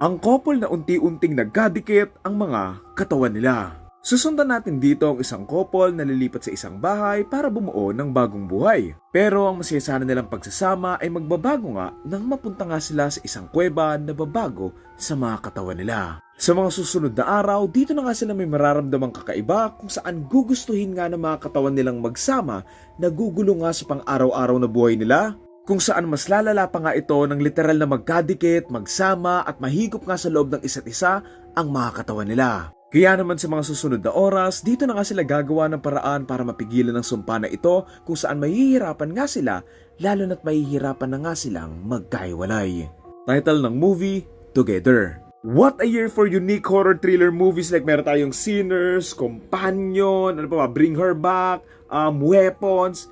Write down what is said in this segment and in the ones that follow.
ang couple na unti-unting nagkadikit ang mga katawan nila. Susundan natin dito ang isang couple na lilipat sa isang bahay para bumuo ng bagong buhay. Pero ang masaya sana nilang pagsasama ay magbabago nga nang mapunta nga sila sa isang kuweba na babago sa mga katawan nila. Sa mga susunod na araw, dito na nga sila may mararamdamang kakaiba kung saan gugustuhin nga ng mga katawan nilang magsama na gugulo nga sa pang-araw-araw na buhay nila kung saan mas lalala pa nga ito ng literal na magkadikit, magsama at mahigop nga sa loob ng isa't isa ang mga katawan nila. Kaya naman sa mga susunod na oras, dito na nga sila gagawa ng paraan para mapigilan ang sumpa na ito kung saan mahihirapan nga sila lalo na't mahihirapan na nga silang magkahiwalay. Title ng movie, Together. What a year for unique horror thriller movies like meron tayong Sinners, Companion, ano pa ba, Bring Her Back, um, Weapons,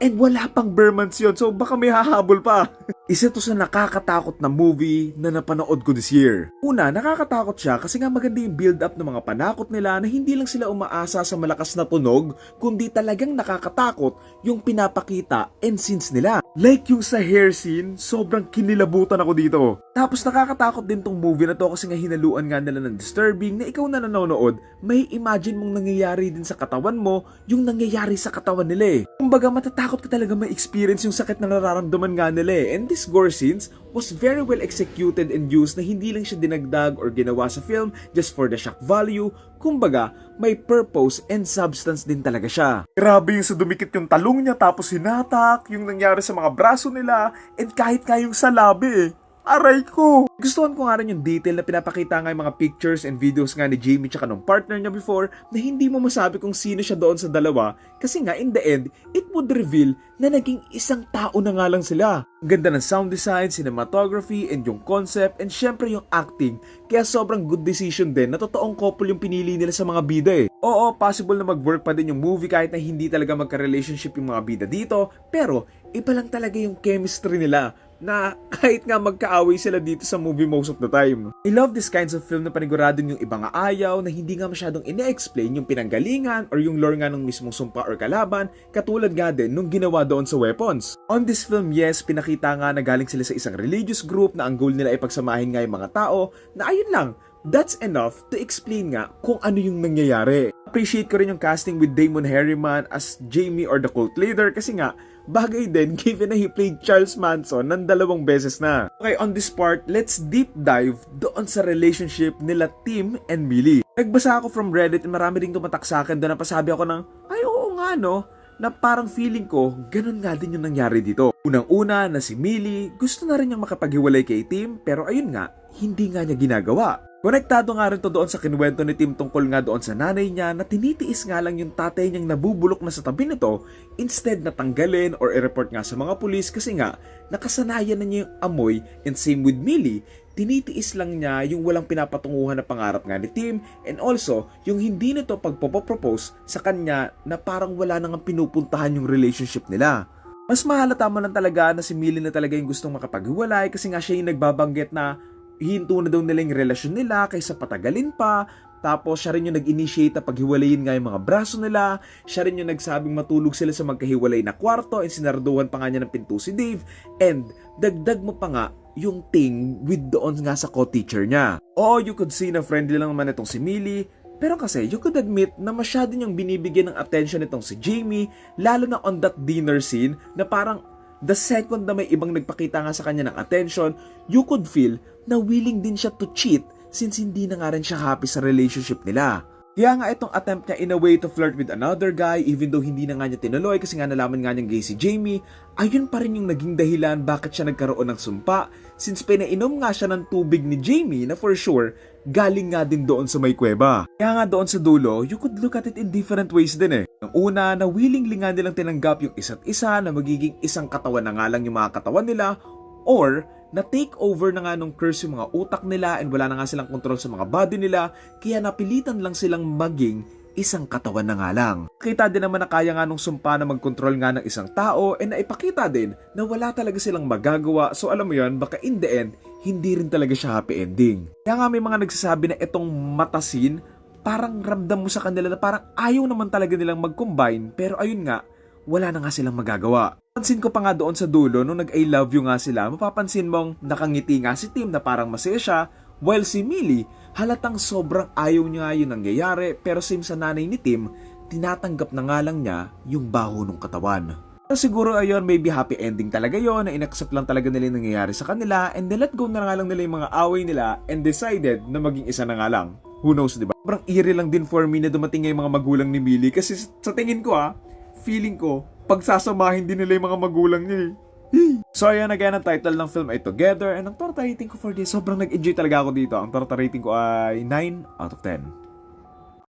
And wala pang Bermans yun, so baka may hahabol pa. Isa to sa nakakatakot na movie na napanood ko this year. Una, nakakatakot siya kasi nga maganda yung build-up ng mga panakot nila na hindi lang sila umaasa sa malakas na tunog, kundi talagang nakakatakot yung pinapakita and scenes nila. Like yung sa hair scene, sobrang kinilabutan ako dito. Tapos nakakatakot din tong movie na to kasi nga hinaluan nga nila ng disturbing na ikaw na nanonood, may imagine mong nangyayari din sa katawan mo yung nangyayari sa katawan nila eh. Kumbaga matatakot ka talaga may experience yung sakit na nararamdaman nga nila eh. And this gore scenes was very well executed and used na hindi lang siya dinagdag or ginawa sa film just for the shock value. Kumbaga, may purpose and substance din talaga siya. Grabe yung sa dumikit yung talong niya tapos hinatak, yung nangyari sa mga braso nila, and kahit nga yung sa labi eh. Aray ko! Gustuhan ko nga rin yung detail na pinapakita nga yung mga pictures and videos nga ni Jamie tsaka nung partner niya before na hindi mo masabi kung sino siya doon sa dalawa kasi nga in the end, it would reveal na naging isang tao na nga lang sila. Ganda ng sound design, cinematography, and yung concept, and syempre yung acting. Kaya sobrang good decision din na totoong couple yung pinili nila sa mga bida eh. Oo, possible na mag-work pa din yung movie kahit na hindi talaga magka-relationship yung mga bida dito, pero iba lang talaga yung chemistry nila na kahit nga magkaaway sila dito sa movie most of the time. I love this kinds of film na panigurado yung iba nga ayaw na hindi nga masyadong ine-explain yung pinanggalingan or yung lore nga ng mismong sumpa or kalaban katulad nga din nung ginawa doon sa weapons. On this film, yes, pinakita nga na galing sila sa isang religious group na ang goal nila ay pagsamahin nga yung mga tao na ayun lang, that's enough to explain nga kung ano yung nangyayari. Appreciate ko rin yung casting with Damon Harriman as Jamie or the cult leader kasi nga Bagay din given na he played Charles Manson ng dalawang beses na. Okay, on this part, let's deep dive doon sa relationship nila Tim and Millie. Nagbasa ako from Reddit and marami ding tumatak sa akin doon na pasabi ako ng, ay oo nga no, na parang feeling ko, ganun nga din yung nangyari dito. Unang-una na si Millie, gusto na rin niyang makapaghiwalay kay Tim, pero ayun nga, hindi nga niya ginagawa. Konektado nga rin to doon sa kinuwento ni Tim tungkol nga doon sa nanay niya na tinitiis nga lang yung tatay niyang nabubulok na sa tabi nito instead na tanggalin or i-report nga sa mga pulis kasi nga nakasanayan na niya yung amoy and same with Millie, tinitiis lang niya yung walang pinapatunguhan na pangarap nga ni Tim and also yung hindi nito pagpopropose sa kanya na parang wala nang pinupuntahan yung relationship nila. Mas mahalata mo lang talaga na si Millie na talaga yung gustong makapaghiwalay kasi nga siya yung nagbabanggit na hinto na daw nila yung relasyon nila kaysa patagalin pa. Tapos siya rin yung nag-initiate na paghiwalayin nga yung mga braso nila. Siya rin yung nagsabing matulog sila sa magkahiwalay na kwarto and sinarduhan pa nga niya ng pinto si Dave. And dagdag mo pa nga yung thing with doon nga sa co-teacher niya. Oo, you could see na friendly lang naman itong si Millie. Pero kasi, you could admit na masyado niyang binibigyan ng attention itong si Jamie, lalo na on that dinner scene na parang the second na may ibang nagpakita nga sa kanya ng attention, you could feel na willing din siya to cheat since hindi na nga rin siya happy sa relationship nila. Kaya nga itong attempt niya in a way to flirt with another guy even though hindi na nga niya tinuloy kasi nga nalaman nga niyang gay si Jamie, ayun pa rin yung naging dahilan bakit siya nagkaroon ng sumpa since pinainom nga siya ng tubig ni Jamie na for sure galing nga din doon sa may kuweba. Kaya nga doon sa dulo, you could look at it in different ways din eh. Ang una, na willingly nga nilang tinanggap yung isa't isa na magiging isang katawan na nga lang yung mga katawan nila or na take over na nga nung curse yung mga utak nila and wala na nga silang control sa mga body nila kaya napilitan lang silang maging isang katawan na nga lang. Kita din naman na kaya nga nung sumpa na mag-control nga ng isang tao and naipakita din na wala talaga silang magagawa so alam mo yon baka in the end hindi rin talaga siya happy ending. Kaya nga may mga nagsasabi na itong matasin parang ramdam mo sa kanila na parang ayaw naman talaga nilang mag-combine pero ayun nga wala na nga silang magagawa. Pansin ko pa nga doon sa dulo nung nag-I love you nga sila, mapapansin mong nakangiti nga si Tim na parang masaya siya While si Millie, halatang sobrang ayaw niya yung nangyayari pero same sa nanay ni Tim, tinatanggap na nga lang niya yung baho ng katawan. Pero siguro ayun, maybe happy ending talaga yon na inaccept lang talaga nila yung nangyayari sa kanila and then let go na nga lang nila yung mga away nila and decided na maging isa na nga lang. Who knows, di ba? Sobrang eerie lang din for me na dumating nga yung mga magulang ni Millie kasi sa tingin ko ah, feeling ko, pagsasamahin din nila yung mga magulang niya eh. So ayan again, ang title ng film ay Together and ang torta rating ko for this, sobrang nag-enjoy talaga ako dito. Ang torta rating ko ay 9 out of 10.